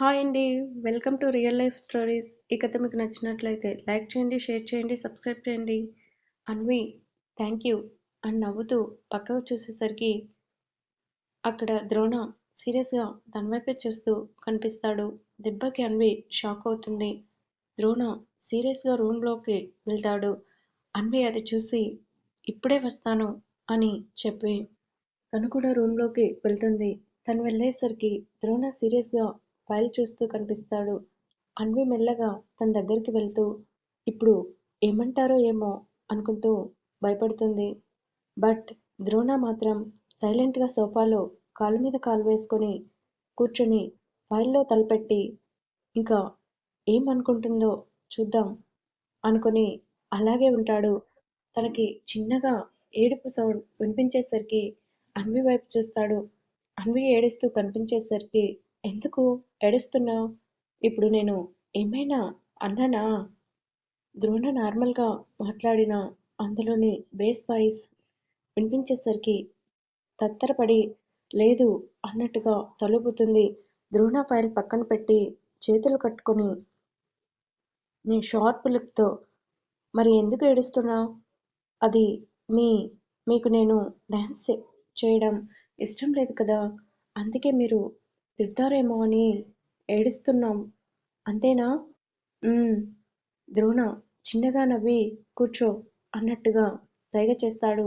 Hi అండి. Welcome to real life stories. ఈ కథ మీకు నచ్చినట్లయితే లైక్ చేయండి, షేర్ చేయండి, సబ్స్క్రైబ్ చేయండి. అన్వి థ్యాంక్ యూ అని నవ్వుతూ పక్కకు చూసేసరికి అక్కడ ద్రోణ సీరియస్గా తన వైపే చూస్తూ కనిపిస్తాడు. దెబ్బకి అన్వి షాక్ అవుతుంది. ద్రోణ సీరియస్గా రూమ్లోకి వెళ్తాడు. అన్వి అది చూసి ఇప్పుడే వస్తాను అని చెప్పి తను కూడా రూమ్లోకి వెళ్తుంది. తను వెళ్ళేసరికి ద్రోణ సీరియస్గా ఫైల్ చూస్తూ కనిపిస్తాడు. అన్వి మెల్లగా తన దగ్గరికి వెళ్తూ ఇప్పుడు ఏమంటారో ఏమో అనుకుంటూ భయపడుతుంది. బట్ ద్రోణ మాత్రం సైలెంట్గా సోఫాలో కాలు మీద కాలు వేసుకొని కూర్చొని ఫైల్లో తలపెట్టి ఇంకా ఏమనుకుంటుందో చూద్దాం అనుకొని అలాగే ఉంటాడు. తనకి చిన్నగా ఏడుపు సౌండ్ వినిపించేసరికి అన్వి వైపు చూస్తాడు. అన్వి ఏడుస్తూ కనిపించేసరికి ఎందుకు ఏడుస్తున్నావు? ఇప్పుడు నేను ఏమైనా అన్నానా? ద్రోణ నార్మల్గా మాట్లాడిన అందులోని బేస్ వాయిస్ వినిపించేసరికి తత్తరపడి లేదు అన్నట్టుగా తలుపుతుంది ద్రోణ ఫైల్ పక్కన పెట్టి చేతులు కట్టుకొని నీ షార్ప్ లుక్తో మరి ఎందుకు ఏడుస్తున్నావు? అది మీ మీకు నేను డ్యాన్స్ చేయడం ఇష్టం లేదు కదా అందుకే మీరు తిడతారేమో అని ఏడుస్తున్నాం అంతేనా? ద్రోణ చిన్నగా నవ్వి కూర్చో అన్నట్టుగా సైగ చేస్తాడు.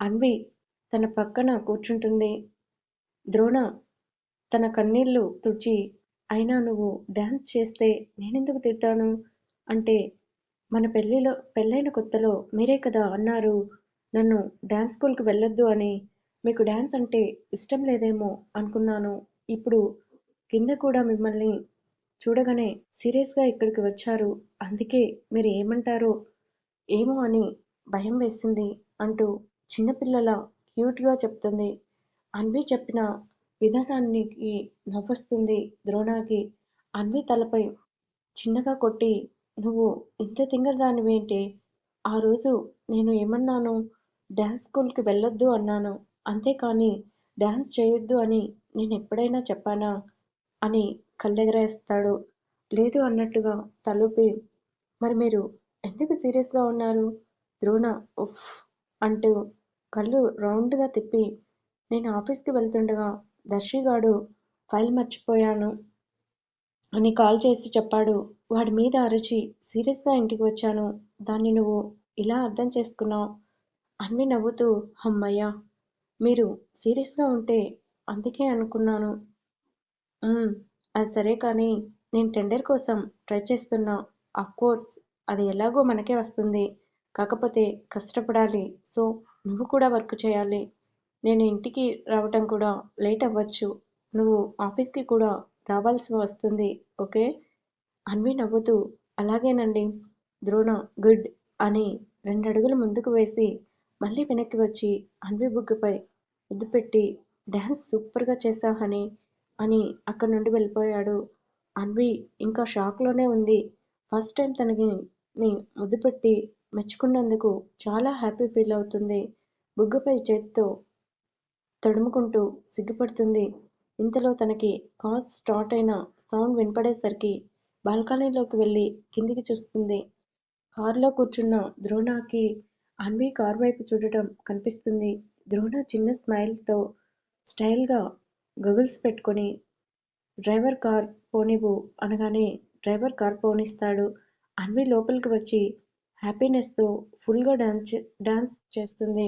అన్వి తన పక్కన కూర్చుంటుంది. ద్రోణ తన కన్నీళ్ళు తుడిచి అయినా నువ్వు డ్యాన్స్ చేస్తే నేనెందుకు తిడతాను? అంటే మన పెళ్ళిలో పెళ్ళైన కొత్తలో మీరే కదా అన్నారు నన్ను డ్యాన్స్ స్కూల్కి వెళ్ళొద్దు అని. మీకు డ్యాన్స్ అంటే ఇష్టం లేదేమో అనుకున్నాను. ఇప్పుడు కింద కూడా మిమ్మల్ని చూడగానే సీరియస్గా ఇక్కడికి వచ్చారు. అందుకే మీరు ఏమంటారో ఏమో అని భయం వేసింది అంటూ చిన్నపిల్లల క్యూట్గా చెప్తుంది. అన్వి చెప్పిన విధానానికి నవ్వొస్తుంది ద్రోణాకి అన్వి తలపై చిన్నగా కొట్టి నువ్వు ఇంత తింగరదానివేంటే? ఆ రోజు నేను ఏమన్నాను? డ్యాన్స్ స్కూల్కి వెళ్ళొద్దు అన్నాను. అంతేకాని డాన్స్ చేయొద్దు అని నేను ఎప్పుడైనా చెప్పానా? అని కళ్ళెగరేస్తాడు. లేదు అన్నట్టుగా తలూపి మరి మీరు ఎందుకు సీరియస్గా ఉన్నారు? ద్రోణ ఉఫ్ అంటూ కళ్ళు రౌండ్గా తిప్పి నేను ఆఫీస్కి వెళ్తుండగా దర్శిగాడు ఫైల్ మర్చిపోయాను అని కాల్ చేసి చెప్పాడు. వాడి మీద అరిచి సీరియస్గా ఇంటికి వచ్చాను. దాన్ని నువ్వు ఇలా అర్థం చేసుకున్నావు అన్వి నవ్వుతూ హమ్మయ్య! మీరు సీరియస్గా ఉంటే అందుకే అనుకున్నాను. అది సరే కానీ నేను టెండర్ కోసం ట్రై చేస్తున్నా. అఫ్కోర్స్ అది ఎలాగో మనకే వస్తుంది. కాకపోతే కష్టపడాలి. సో నువ్వు కూడా వర్క్ చేయాలి. నేను ఇంటికి రావటం కూడా లేట్ అవ్వచ్చు. నువ్వు ఆఫీస్కి కూడా రావాల్సి వస్తుంది ఓకే? అన్వి నవ్వుతూ అలాగేనండి. ద్రోణ గుడ్ అని రెండు అడుగులు ముందుకు వేసి మళ్ళీ వెనక్కి వచ్చి అన్వి బుగ్గపై ముద్దు పెట్టి డ్యాన్స్ సూపర్గా చేశావు హనీ అని అక్కడి నుండి వెళ్ళిపోయాడు. అన్వి ఇంకా షాక్లోనే ఉంది. ఫస్ట్ టైం తనని ముద్దు పెట్టి మెచ్చుకున్నందుకు చాలా హ్యాపీ ఫీల్ అవుతుంది. బుగ్గపై చేతితో తడుముకుంటూ సిగ్గుపడుతుంది. ఇంతలో తనకి కాల్ స్టార్ట్ అయిన సౌండ్ వినపడేసరికి బాల్కనీలోకి వెళ్ళి కిందికి చూస్తుంది. కారులో కూర్చున్న ద్రోణాకి అన్వి కారు వైపు చూడటం కనిపిస్తుంది. ద్రోణ చిన్న స్మైల్తో స్టైల్గా గగుల్స్ పెట్టుకొని డ్రైవర్ కార్ పోనివ్వు అనగానే డ్రైవర్ కార్ పోనిస్తాడు. అన్వి లోపలికి వచ్చి హ్యాపీనెస్తో ఫుల్గా డాన్స్ డాన్స్ చేస్తుంది.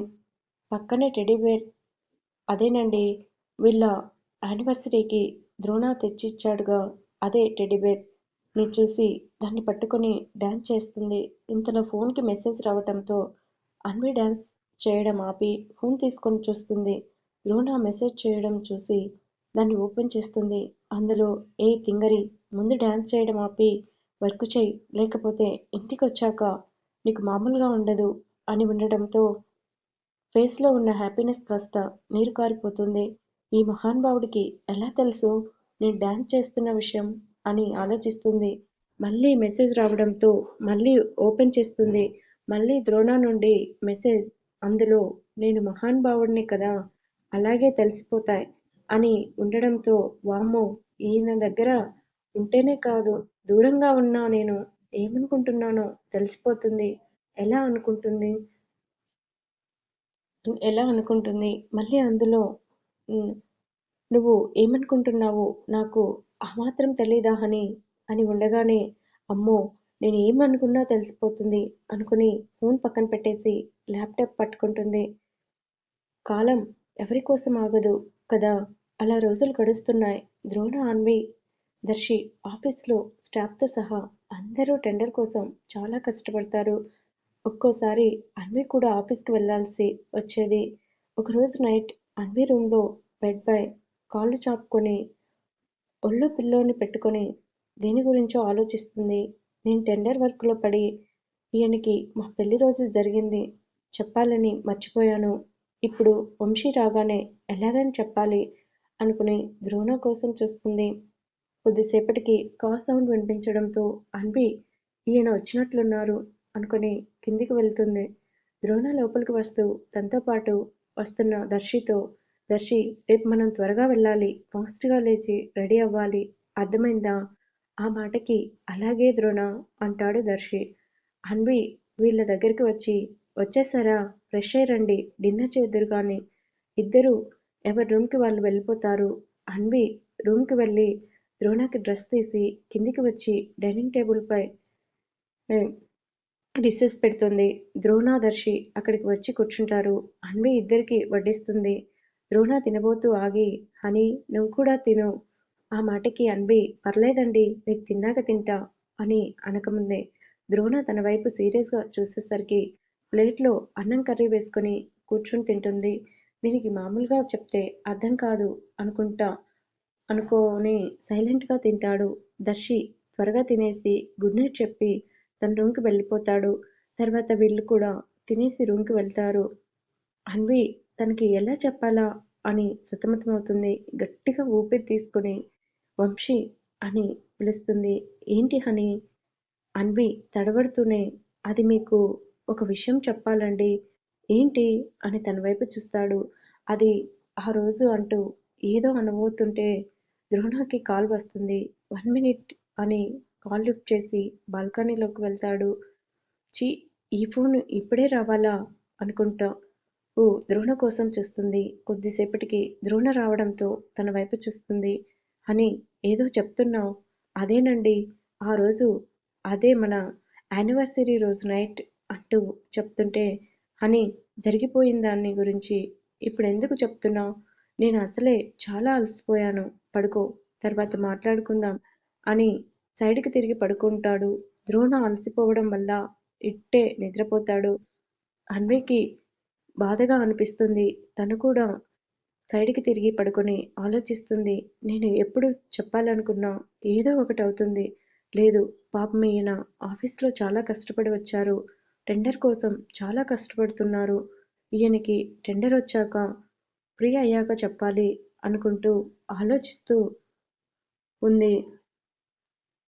పక్కనే టెడీబేర్ అదేనండి వీళ్ళ యానివర్సరీకి ద్రోణ తెచ్చిచ్చాడుగా అదే టెడీబేర్ని చూసి దాన్ని పట్టుకొని డ్యాన్స్ చేస్తుంది. ఇంతలో ఫోన్కి మెసేజ్ రావటంతో అన్వి డ్యాన్స్ చేయడం ఆపి ఫోన్ తీసుకొని చూస్తుంది. ద్రోణ మెసేజ్ చేయడం చూసి దాన్ని ఓపెన్ చేస్తుంది. అందులో ఏ తింగరి ముందు డ్యాన్స్ చేయడం ఆపి వర్క్ చేయి లేకపోతే ఇంటికి వచ్చాక నీకు మామూలుగా ఉండదు అని ఉండడంతో ఫేస్లో ఉన్న హ్యాపీనెస్ కాస్త నీరు కారిపోతుంది. ఈ మహానుభావుడికి ఎలా తెలుసు నేను డ్యాన్స్ చేస్తున్న విషయం అని ఆలోచిస్తుంది. మళ్ళీ మెసేజ్ రావడంతో మళ్ళీ ఓపెన్ చేస్తుంది. మళ్ళీ ద్రోణ నుండి మెసేజ్ అందులో నేను మహానుభావుడ్ని కదా అలాగే తెలిసిపోతాయి అని ఉండడంతో వామ్మో ఈయన దగ్గర ఉంటేనే కాదు దూరంగా ఉన్నా నేను ఏమనుకుంటున్నానో తెలిసిపోతుంది. ఎలా అనుకుంటుంది? ఎలా అనుకుంటుంది? మళ్ళీ అందులో నువ్వు ఏమనుకుంటున్నావు? నాకు ఆ మాత్రం తెలీదా అని అని ఉండగానే అమ్మో నేను ఏమనుకున్నా తెలిసిపోతుంది. అనుకుని ఫోన్ పక్కన పెట్టేసి ల్యాప్టాప్ పట్టుకుంటుంది. కాలం ఎవరి కోసం ఆగదు కదా? అలా రోజులు గడుస్తున్నాయి. ద్రోణ అన్వి దర్శి ఆఫీస్లో స్టాఫ్తో సహా అందరూ టెండర్ కోసం చాలా కష్టపడతారు. ఒక్కోసారి అన్వి కూడా ఆఫీస్కి వెళ్ళాల్సి వచ్చేది. ఒకరోజు నైట్ అన్వి రూమ్లో బెడ్ పై కాళ్ళు చాపుకొని ఒళ్ళో పిల్లోని పెట్టుకొని దేని గురించో ఆలోచిస్తుంది. నేను టెండర్ వర్క్లో పడి ఈయనకి మా పెళ్ళి రోజు జరిగింది చెప్పాలని మర్చిపోయాను. ఇప్పుడు వంశీ రాగానే ఎలాగని చెప్పాలి అనుకుని ద్రోణ కోసం చూస్తుంది. కొద్దిసేపటికి కా సౌండ్ వినిపించడంతో అన్వి ఈయన వచ్చినట్లున్నారు అనుకుని కిందికి వెళ్తుంది. ద్రోణ లోపలికి వస్తూ తనతో పాటు వస్తున్న దర్శితో దర్శి రేపు మనం త్వరగా వెళ్ళాలి ఫాస్ట్గా లేచి రెడీ అవ్వాలి. అర్థమైందా? ఆ మాటకి అలాగే ద్రోణ అంటాడు దర్శి. అన్వి వీళ్ళ దగ్గరికి వచ్చి వచ్చేసారా? ఫ్రెష్ అయ్యి రండి. డిన్నర్ చేద్దరు కానీ ఇద్దరు ఎవరి రూమ్కి వాళ్ళు వెళ్ళిపోతారు? అన్వి రూమ్కి వెళ్ళి ద్రోణకి డ్రెస్ తీసి కిందికి వచ్చి డైనింగ్ టేబుల్పై డిషెస్ పెడుతుంది. ద్రోణాదర్శి అక్కడికి వచ్చి కూర్చుంటారు. అన్వి ఇద్దరికి వడ్డిస్తుంది. ద్రోణ తినబోతూ ఆగి హనీ నువ్వు కూడా తిను. ఆ మాటకి అన్వి పర్లేదండి మీకు తిన్నాక తింటా అని అనకముందే ద్రోణ తన వైపు సీరియస్గా చూసేసరికి ప్లేట్లో అన్నం కర్రీ వేసుకొని కూర్చుని తింటుంది. దీనికి మామూలుగా చెప్తే అర్థం కాదు అనుకుంటా అనుకోని సైలెంట్గా తింటాడు దర్శి. త్వరగా తినేసి గుడ్ నైట్ చెప్పి తన రూమ్కి వెళ్ళిపోతాడు. తర్వాత వీళ్ళు కూడా తినేసి రూమ్కి వెళ్తారు. అన్వి తనకి ఎలా చెప్పాలా? అని సతమతమవుతుంది. గట్టిగా ఊపిరి తీసుకుని వంశీ అని పిలుస్తుంది. ఏంటి హని? అన్వి తడబడుతూనే అది మీకు ఒక విషయం చెప్పాలండి. ఏంటి? అని తన వైపు చూస్తాడు. అది ఆ రోజు అంటూ ఏదో అనబోతుంటే ద్రోణకి కాల్ వస్తుంది. వన్ మినిట్ అని కాల్ లిఫ్ట్ చేసి బాల్కనీలోకి వెళ్తాడు. చీ ఈ ఫోన్ ఇప్పుడే రావాలా? అనుకుంటా. ఓ ద్రోణ కోసం చూస్తుంది. కొద్దిసేపటికి ద్రోణ రావడంతో తన వైపు చూస్తుంది. అని ఏదో చెప్తున్నావు. అదేనండి. ఆ రోజు అదే మన యానివర్సరీ రోజు నైట్ అంటూ చెప్తుంటే అని జరిగిపోయిన దాన్ని గురించి ఇప్పుడు ఎందుకు చెప్తున్నావు? నేను అసలే చాలా అలసిపోయాను. పడుకో తర్వాత మాట్లాడుకుందాం అని సైడ్కి తిరిగి పడుకుంటాడు. ద్రోణ అలసిపోవడం వల్ల ఇట్టే నిద్రపోతాడు. అన్వికి బాధగా అనిపిస్తుంది. తను కూడా సైడ్కి తిరిగి పడుకొని ఆలోచిస్తుంది నేను ఎప్పుడు చెప్పాలనుకున్నా ఏదో ఒకటి అవుతుంది. లేదు పాపం ఈయన ఆఫీస్లో చాలా కష్టపడి వచ్చారు. టెండర్ కోసం చాలా కష్టపడుతున్నారు. ఈయనకి టెండర్ వచ్చాక ఫ్రీ అయ్యాక చెప్పాలి అనుకుంటూ ఆలోచిస్తూ ఉంది.